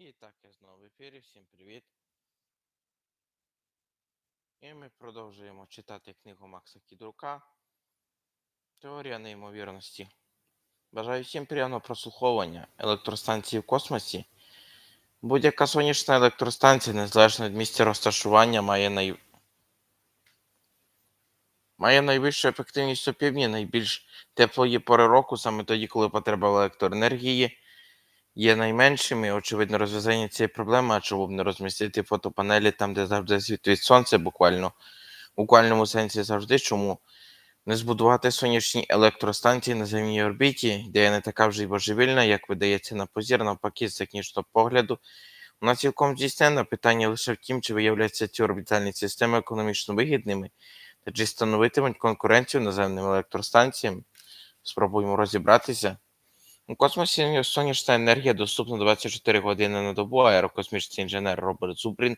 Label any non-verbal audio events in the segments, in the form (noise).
І так, я знову в ефірі. Всім привіт. І ми продовжуємо читати книгу Макса Кідрука. Теорія неймовірності. Бажаю всім приємного прослуховування електростанції в космосі. Будь-яка сонячна електростанція, незалежно від місця розташування, має най... має найвищу ефективність у півдні, найбільш теплої пори року, саме тоді, коли потреба електроенергії є найменшими. Очевидно, розв'язання цієї проблеми, а чому б не розмістити фотопанелі там, де завжди світить сонце, буквально у буквальному сенсі завжди. Чому не збудувати сонячні електростанції на земній орбіті, ідея не така вже й божевільна, як видається на позір, навпаки, з технічного погляду. Вона цілком здійснена. Питання лише в тім, чи виявляються ці орбітальні системи економічно вигідними, та чи становитимуть конкуренцію наземним електростанціям. Спробуємо розібратися. У космосі сонячна енергія доступна 24 години на добу. Аерокосмічний інженер Роберт Зубрін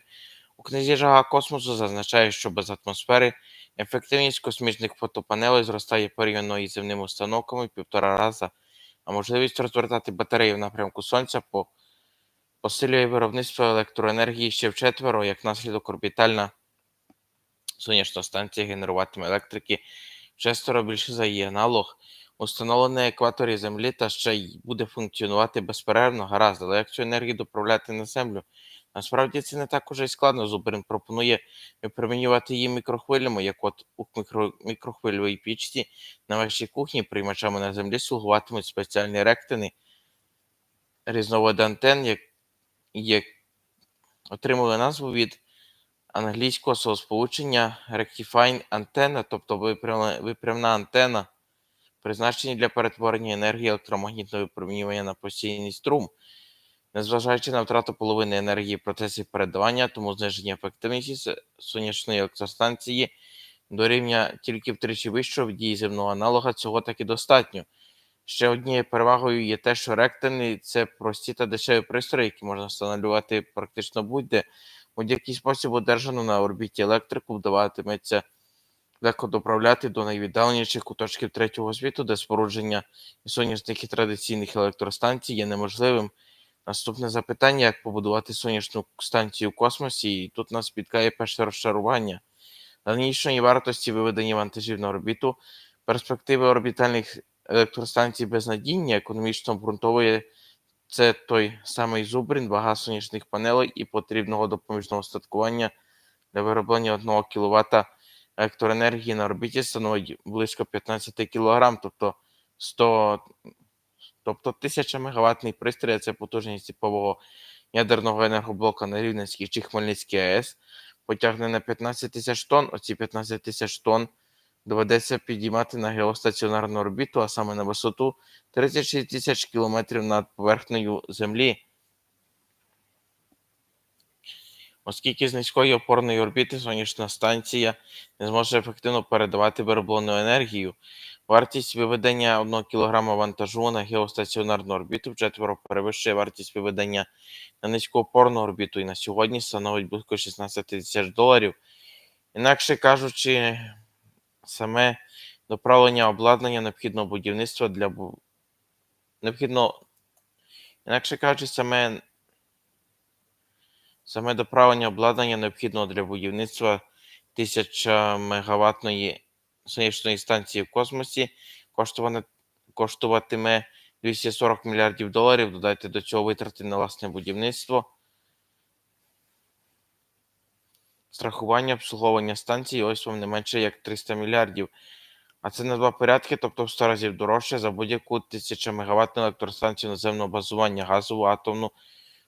у книзі Жага космосу зазначає, що без атмосфери ефективність космічних фотопанелей зростає порівняно із земними установками в півтора рази, а можливість розвертати батареї в напрямку Сонця по посилює виробництво електроенергії ще вчетверо, як наслідок орбітальна сонячна станція генеруватиме електрики в шестеро більше за її аналог. Установлений на екваторі Землі та ще й буде функціонувати безперервно, гаразд, але як цю енергію доправляти на землю? Насправді це не так уже й складно. Зубрин пропонує випромінювати її мікрохвилями, як от у мікро... мікрохвильовій пічці на вашій кухні приймачами на землі слугуватимуть спеціальні ректини, різновид антен, як... як отримали назву від англійського словосполучення rectifying антенна, тобто випрямна антенна призначені для перетворення енергії електромагнітного випромінювання на постійний струм. Незважаючи на втрату половини енергії в процесі передавання, тому зниження ефективності сонячної електростанції до рівня тільки втричі вищого в дії земного аналога цього таки достатньо. Ще однією перевагою є те, що ректини це прості та дешеві пристрої, які можна встановлювати практично будь-де. Будь-який спосіб одержану на орбіті електрику вдаватиметься легко доправляти до найвіддаленіших куточків третього світу, де спорудження сонячних і традиційних електростанцій є неможливим. Наступне запитання: як побудувати сонячну станцію в космосі, і тут нас спіткає перше розчарування. Нинішньої вартості виведення вантажів на орбіту, перспективи орбітальних електростанцій безнадійні, економічно обґрунтовує це той самий Зубрін, вага сонячних панелей і потрібного допоміжного устаткування для вироблення 1 кВт електроенергії на орбіті становить близько 15 кг, тобто 100, тобто 1000 мегаваттний пристрій, це потужність типового ядерного енергоблока на Рівненській чи Хмельницькій АЕС, потягне на 15 тисяч тонн. Оці 15 тисяч тонн доведеться підіймати на геостаціонарну орбіту, а саме на висоту 36 тисяч кілометрів над поверхнею Землі. Оскільки з низької опорної орбіти сонячна станція не зможе ефективно передавати вироблену енергію, вартість виведення 1 кг вантажу на геостаціонарну орбіту вчетверо перевищує вартість виведення на низькоопорну орбіту і на сьогодні становить близько 16 тисяч доларів. Інакше кажучи, саме доправлення обладнання необхідного будівництва для необхідно, інакше кажучи, саме Саме доправлення обладнання необхідного для будівництва 1000 мегаваттної сонячної станції в космосі коштуватиме 240 мільярдів доларів. Додайте до цього витрати на власне будівництво. Страхування обслуговування станції ось вам не менше як 300 мільярдів. А це на два порядки, тобто в 100 разів дорожче за будь-яку 1000 мегаваттну електростанцію наземного базування газову, атомну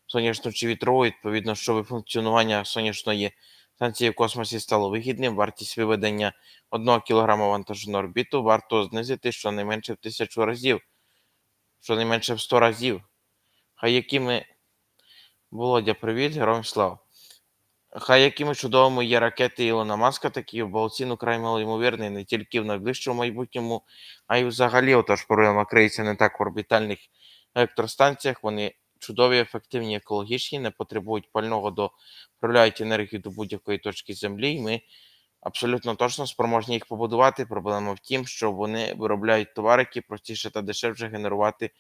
сонячну чи вітрову, відповідно, щоб функціонування сонячної станції в космосі стало вигідним, вартість виведення 1 кг вантажу на орбіту варто знизити щонайменше в тисячу разів, щонайменше в 100 разів. Хай якими Володя, привіт, героям слава. Хай якими чудовими є ракети Ілона Маска, такі в Балціну край малоймовірний не тільки в найближчому майбутньому, а й взагалі. Отож, проблема криється не так в орбітальних електростанціях. Вони чудові, ефективні, екологічні, не потребують пального до проявляють енергію до будь-якої точки землі. І ми абсолютно точно спроможні їх побудувати. Проблема в тім, що вони виробляють товари, які простіше та дешевше генерувати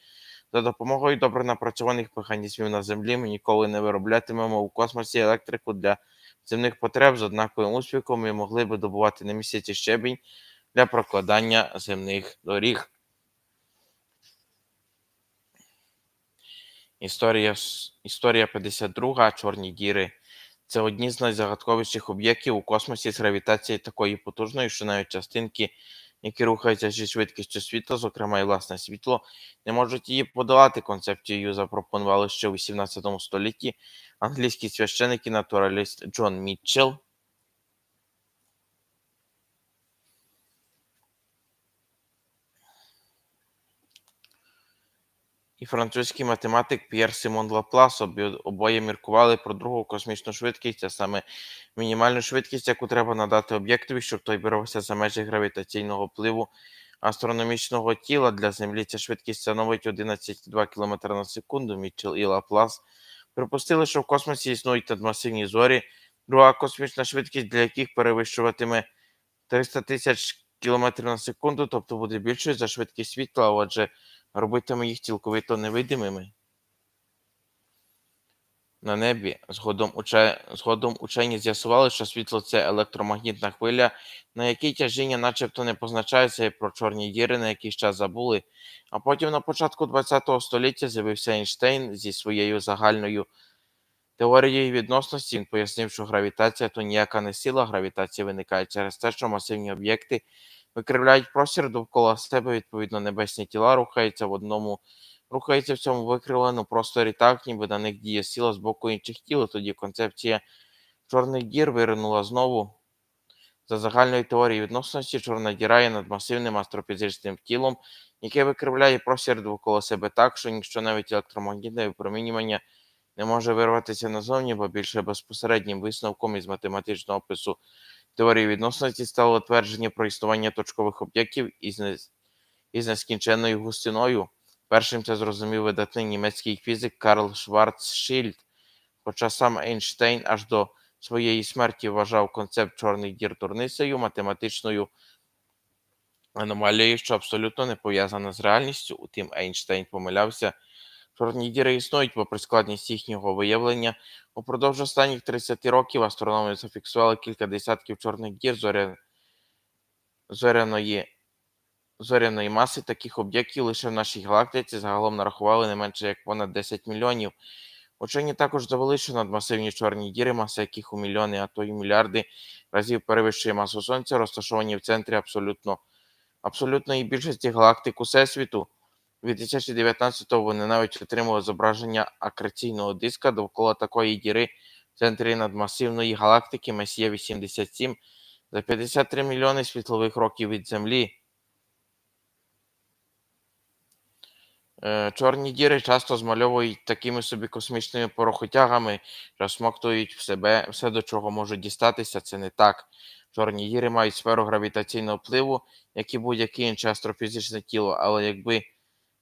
за допомогою добре напрацьованих механізмів на землі. Ми ніколи не вироблятимемо у космосі електрику для земних потреб з однаковим успіхом. Ми могли би добувати на місяці щебінь для прокладання земних доріг. Історія, історія 52. Чорні діри. Це одні з найзагадковіших об'єктів у космосі з гравітацією такої потужної, що навіть частинки, які рухаються зі швидкістю світла, зокрема і власне світло, не можуть її подолати. Концепцію запропонували ще у 18 столітті англійський священик і натураліст Джон Мітчелл. І французький математик П'єр Симон Лаплас обоє міркували про другу космічну швидкість, а саме мінімальну швидкість, яку треба надати об'єктові, щоб той вирвався за межі гравітаційного впливу астрономічного тіла. Для Землі ця швидкість становить 11,2 км на секунду. Мітчелл і Лаплас припустили, що в космосі існують надмасивні зорі, друга космічна швидкість, для яких перевищуватиме 300 тисяч км на секунду, тобто буде більшою за швидкість світла, отже, робитиме їх цілковито невидимими. На небі згодом, уче... згодом учені з'ясували, що світло це електромагнітна хвиля, на якій тяжіння начебто не позначається і про чорні діри на якийсь час забули. А потім на початку ХХ століття з'явився Ейнштейн зі своєю загальною теорією відносності. Він пояснив, що гравітація то ніяка не сила, гравітація виникає через те, що масивні об'єкти викривляють простір довкола себе, відповідно, небесні тіла рухаються в одному, рухаються в цьому викривленому просторі так, ніби на них діє сила з боку інших тіл. Тоді концепція чорних дір виринула знову. За загальною теорією відносності, чорна діра є надмасивним астрофізичним тілом, яке викривляє простір довкола себе так, що ніщо навіть електромагнітне випромінювання не може вирватися назовні, бо більше безпосереднім висновком із математичного опису теорії відносності стало твердження про існування точкових об'єктів із, не... із нескінченною густиною. Першим це зрозумів видатний німецький фізик Карл Шварцшильд, хоча сам Ейнштейн аж до своєї смерті вважав концепт чорних дір дурницею, математичною аномалією, що абсолютно не пов'язана з реальністю. Утім, Ейнштейн помилявся. Чорні діри існують, попри складність їхнього виявлення. Упродовж останніх 30 років астрономи зафіксували кілька десятків чорних дір зоря... зоряної... зоряної маси таких об'єктів лише в нашій галактиці загалом нарахували не менше як понад 10 мільйонів. Учені також довели, що надмасивні чорні діри, маса яких у мільйони, а то й мільярди разів перевищує масу Сонця, розташовані в центрі абсолютно, абсолютної більшості галактик Усесвіту. У 2019-го вони навіть отримали зображення акреційного диска довкола такої діри в центрі надмасивної галактики Месія 87 за 53 мільйони світлових років від Землі. Е, Чорні діри часто змальовують такими собі космічними порохотягами, що смоктують в себе все, до чого можуть дістатися. Це не так. Чорні діри мають сферу гравітаційного впливу, як і будь-яке інше астрофізичне тіло, але якби,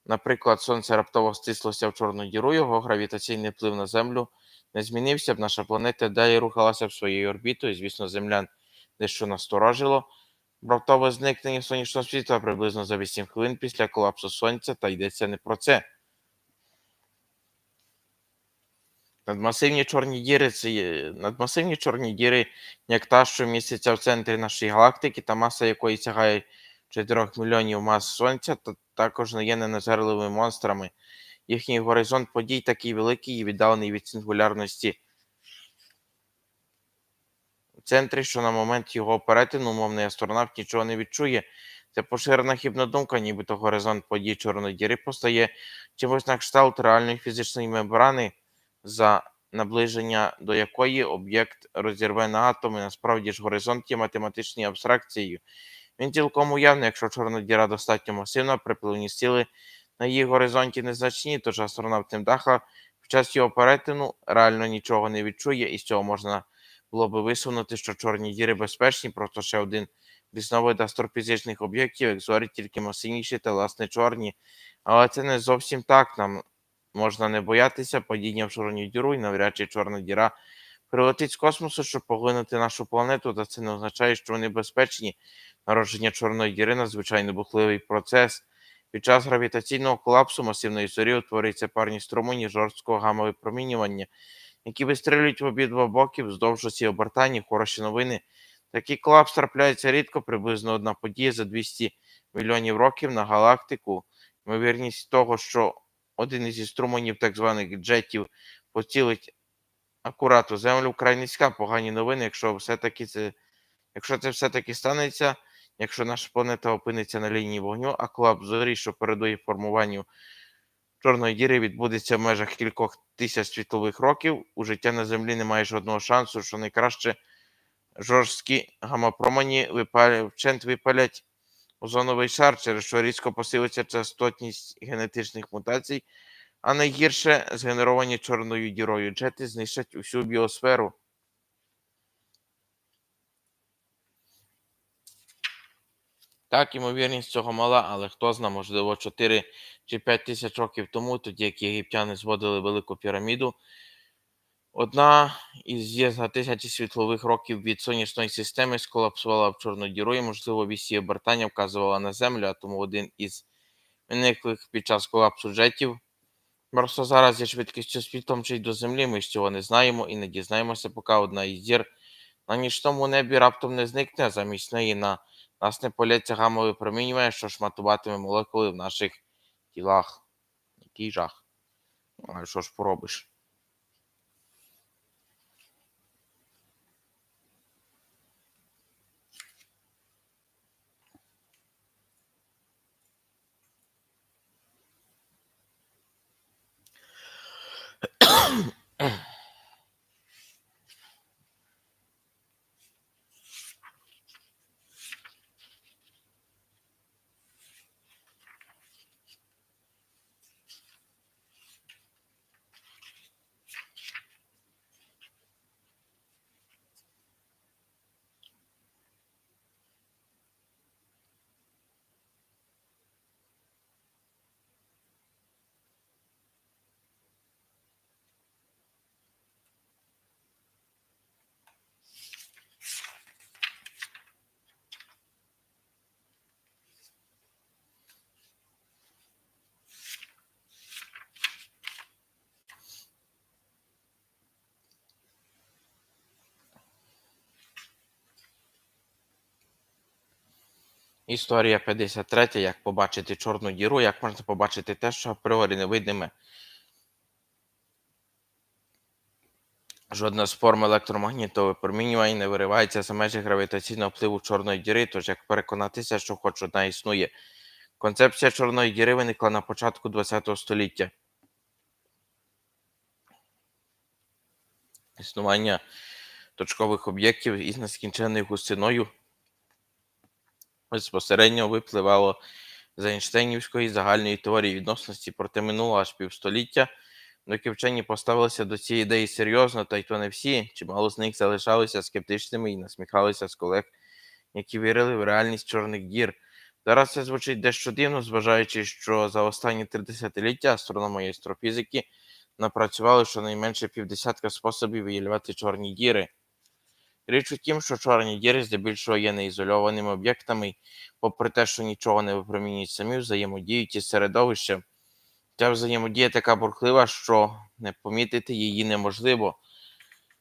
наприклад, сонце раптово стислося в чорну діру, його гравітаційний вплив на Землю не змінився б, наша планета далі рухалася б своєю орбітою. Звісно, землян дещо насторожило. Раптове зникнення сонячного світла приблизно за 8 хвилин після колапсу сонця, та йдеться не про це. Надмасивні чорні діри це є надмасивні чорні діри, як та, що міститься в центрі нашої галактики, та маса якої сягає 4 мільйонів мас сонця, та також не є неназерливими монстрами. Їхній горизонт подій такий великий і віддалений від сингулярності в центрі, що на момент його перетину умовний астронавт нічого не відчує. Це поширена хібна думка, нібито горизонт подій чорної діри постає чимось на кшталт реальної фізичної мембрани, за наближення до якої об'єкт розірве на атоми. Насправді ж горизонт є математичною абстракцією. Він цілком уявний, якщо чорна діра достатньо масивна, припливні сили на її горизонті незначні, тож астронавт Тимдаха під час його перетину реально нічого не відчує, і з цього можна було би висунути, що чорні діри безпечні, просто ще один різновид астрофізичних об'єктів, як зорі, тільки масивніші та власне чорні. Але це не зовсім так. Нам можна не боятися падіння в чорну діру, і навряд чи чорна діра прилетить з космосу, щоб поглинути нашу планету, та це не означає, що вони безпечні. Народження Чорної діри надзвичайно бухливий процес. Під час гравітаційного колапсу масивної зорі утворюються парні струмені жорсткого гамма випромінювання, які вистрілюють в обидва боки вздовж осі обертання. Хороші новини. Такий колапс трапляється рідко, приблизно одна подія за 200 мільйонів років на галактику. Ймовірність того, що один із струменів так званих джетів поцілить акурат у землю вкрай низька. Погані новини, якщо все-таки це, якщо це все-таки станеться, якщо наша планета опиниться на лінії вогню, а колапс зорі, що передує формуванню чорної діри, відбудеться в межах кількох тисяч світлових років, у життя на землі немає жодного шансу, що найкраще жорсткі гамма-промені випалять, вчент випалять озоновий шар, через що різко посилиться частотність генетичних мутацій, а найгірше згенеровані чорною дірою джети знищать усю біосферу. Так, ймовірність цього мала, але хто зна, можливо, 4 чи 5 тисяч років тому, тоді як єгиптяни зводили велику піраміду, одна із є за тисячі світлових років від сонячної системи сколапсувала в чорну діру і, можливо, вісь її обертання вказувала на землю, а тому один із виниклих під час колапсу джетів. Просто зараз зі швидкістю світлом чи до землі ми ж цього не знаємо і не дізнаємося, поки одна із зір на нічному небі раптом не зникне, а замість неї на нас не поляться гамове промінювання, що шматуватиме молекули в наших тілах. Який жах. Ну, що ж поробиш? Історія 53. Як побачити чорну діру, як можна побачити те, що апріорі невидиме. Жодна з форм електромагнітного випромінювання не виривається за межі гравітаційного впливу чорної діри, тож як переконатися, що хоч одна існує. Концепція чорної діри виникла на початку ХХ століття. Існування точкових об'єктів із нескінченною густиною безпосередньо випливало з Ейнштейнівської загальної теорії відносності, проте минуло аж півстоліття, доки вчені поставилися до цієї ідеї серйозно, та й то не всі, чимало з них залишалися скептичними і насміхалися з колег, які вірили в реальність чорних дір. Зараз це звучить дещо дивно, зважаючи, що за останні три десятиліття астрономи і астрофізики напрацювали щонайменше півдесятка способів виявляти чорні діри. Річ у тім, що чорні діри здебільшого є неізольованими об'єктами, попри те, що нічого не випромінюють самі, взаємодіють із середовищем. Ця взаємодія така бурхлива, що не помітити її неможливо.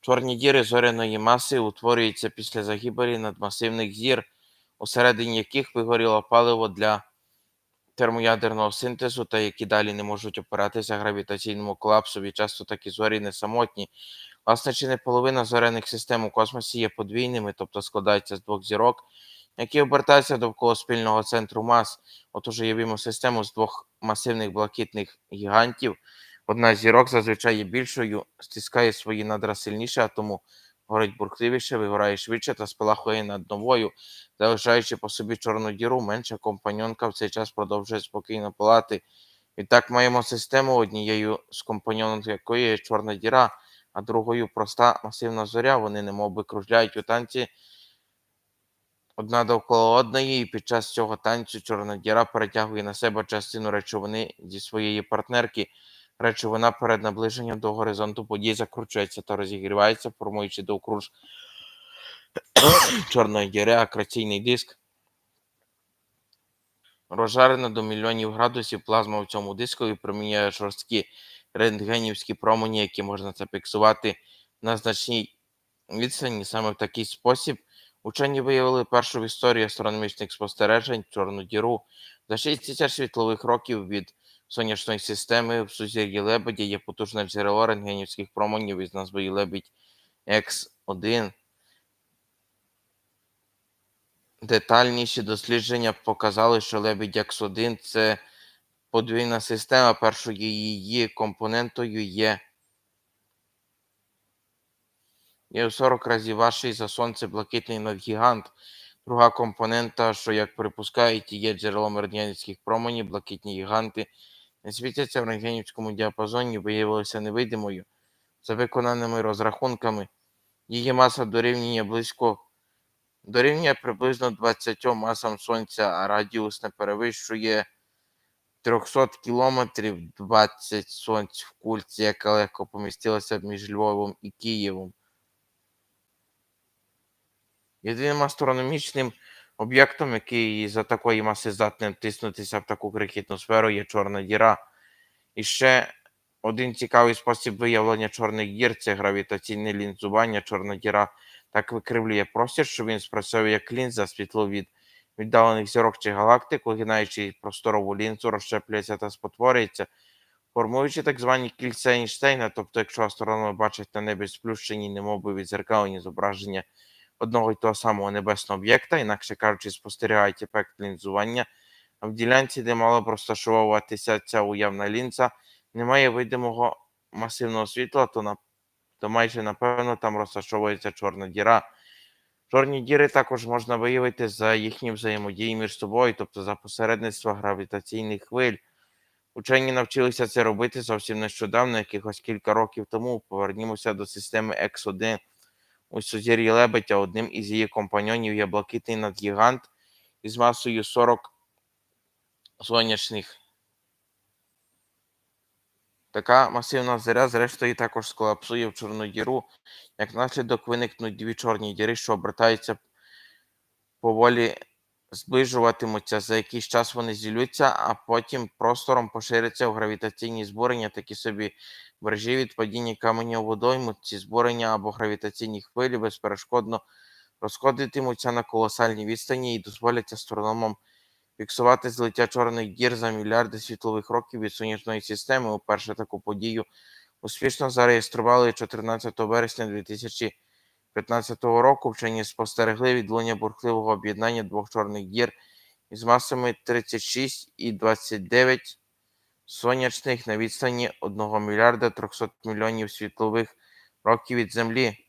Чорні діри зоряної маси утворюються після загибелі надмасивних зір, усередині яких вигоріло паливо для термоядерного синтезу, та які далі не можуть опиратися гравітаційному колапсові. Часто такі зорі не самотні. Власне, чи не половина зоряних систем у космосі є подвійними, тобто складаються з двох зірок, які обертаються довкола спільного центру мас. Отож, уявімо систему з двох масивних блакитних гігантів. Одна з зірок зазвичай є більшою, стискає свої надра сильніше, а тому горить бурхливіше, вигорає швидше та спалахує над новою, залишаючи по собі чорну діру, менша компаньонка в цей час продовжує спокійно палати. Відтак маємо систему, однією з компаньонок якої є чорна діра, а другою проста масивна зоря. Вони немовби кружляють у танці одна довкола одної, і під час цього танцю чорна діра перетягує на себе частину речовини зі своєї партнерки. Речовина перед наближенням до горизонту подій закручується та розігрівається, формуючи довкруж (coughs) чорної діри акраційний диск. Розжарена до мільйонів градусів плазма в цьому дискові проміняє жорсткі рентгенівські промені, які можна зафіксувати на значній відстані. Саме в такий спосіб учені виявили першу в історії астрономічних спостережень чорну діру за 6 тисяч світлових років від сонячної системи в сузір'ї Лебедя є потужне джерело рентгенівських променів із назвою Лебідь X1. Детальніші дослідження показали, що Лебідь X1 це подвійна система. Першою її компонентою є є в 40 разів важчий за сонце блакитний надгігант. Друга компонента, що, як припускають, є джерелом рентгенівських променів, блакитні гіганти, не світяться в рентгенівському діапазоні, виявилися невидимою. За виконаними розрахунками, її маса дорівнює близько дорівнює приблизно 20 масам Сонця, а радіус не перевищує 300 кілометрів 20 сонць в кульці, яка легко помістилася між Львовом і Києвом. Єдиним астрономічним об'єктом, який за такої маси здатний втиснутися в таку крихітну сферу, є Чорна діра. І ще один цікавий спосіб виявлення чорних дір це гравітаційне лінзування. Чорна діра так викривлює простір, що він спрацьовує як лінза світло від віддалених зірок чи галактик, вигинаючи просторову лінзу, розщеплюється та спотворюється, формуючи так звані кільця Ейнштейна. Тобто, якщо астрономи бачать на небі сплющені, немовби відзеркалені зображення одного й того самого небесного об'єкта, інакше кажучи, спостерігають ефект лінзування, в ділянці, де мала б розташовуватися ця уявна лінза, немає видимого масивного світла, то на то майже напевно там розташовується чорна діра. Чорні діри також можна виявити за їхні взаємодії між собою, тобто за посередництва гравітаційних хвиль. Учені навчилися це робити зовсім нещодавно, якихось кілька років тому. Повернімося до системи X1. У сузір'ї Лебедя одним із її компаньонів є блакитний надгігант із масою 40 сонячних. Така масивна зоря, зрештою, також сколапсує в Чорну діру. Як наслідок виникнуть дві чорні діри, що обертаються поволі зближуватимуться. За якийсь час вони зілються, а потім простором поширяться в гравітаційні збурення, такі собі мережі від падіння каменя у водойму. Ці збурення або гравітаційні хвилі безперешкодно розходитимуться на колосальній відстані і дозволять астрономам фіксувати злиття чорних дір за мільярди світлових років від сонячної системи. Уперше таку подію успішно зареєстрували 14 вересня 2015 року. Вчені спостерегли відлуння бурхливого об'єднання двох чорних дір із масами 36 і 29 сонячних на відстані 1 мільярда 300 мільйонів світлових років від Землі.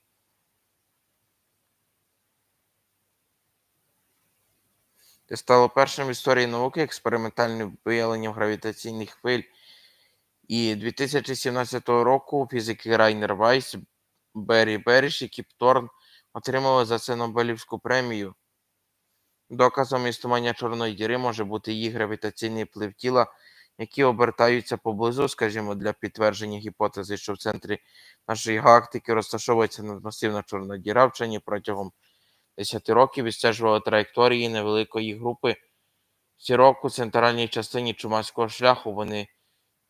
Це стало першим в історії науки експериментальним виявленням гравітаційних хвиль. І 2017 року фізики Райнер Вайс, Беррі Беріш і Кіп Торн отримали за це Нобелівську премію. Доказом існування Чорної діри може бути її гравітаційний вплив тіла, які обертаються поблизу, скажімо, для підтвердження гіпотези, що в центрі нашої галактики розташовується надмасивна чорна діра вчені протягом 10 років відстежували траєкторії невеликої групи зірок у центральній частині чумацького шляху. Вони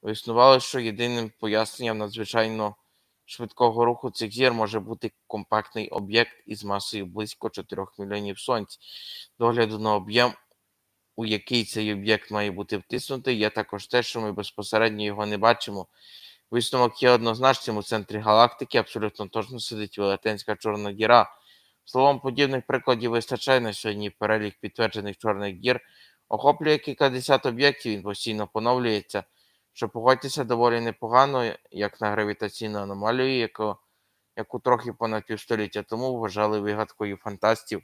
виснували, що єдиним поясненням надзвичайно швидкого руху цих зір може бути компактний об'єкт із масою близько 4 мільйонів сонць. Догляду на об'єм, у який цей об'єкт має бути втиснутий, є також те, що ми безпосередньо його не бачимо. Висновок є однозначним у центрі галактики, абсолютно точно сидить велетенська чорна діра. Словом, подібних прикладів вистачає на сьогодні перелік підтверджених чорних дір охоплює кількадесят об'єктів, він постійно поновлюється, що погодьтеся доволі непогано, як на гравітаційну аномалію, яку, яку трохи понад півстоліття тому вважали вигадкою фантастів.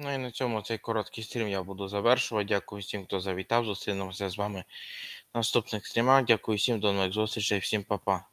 Ну і на цьому цей короткий стрім я буду завершувати. Дякую всім, хто завітав. Зустрінемося з вами в наступних стрімах. Дякую всім, до нових зустрічей, всім па-па.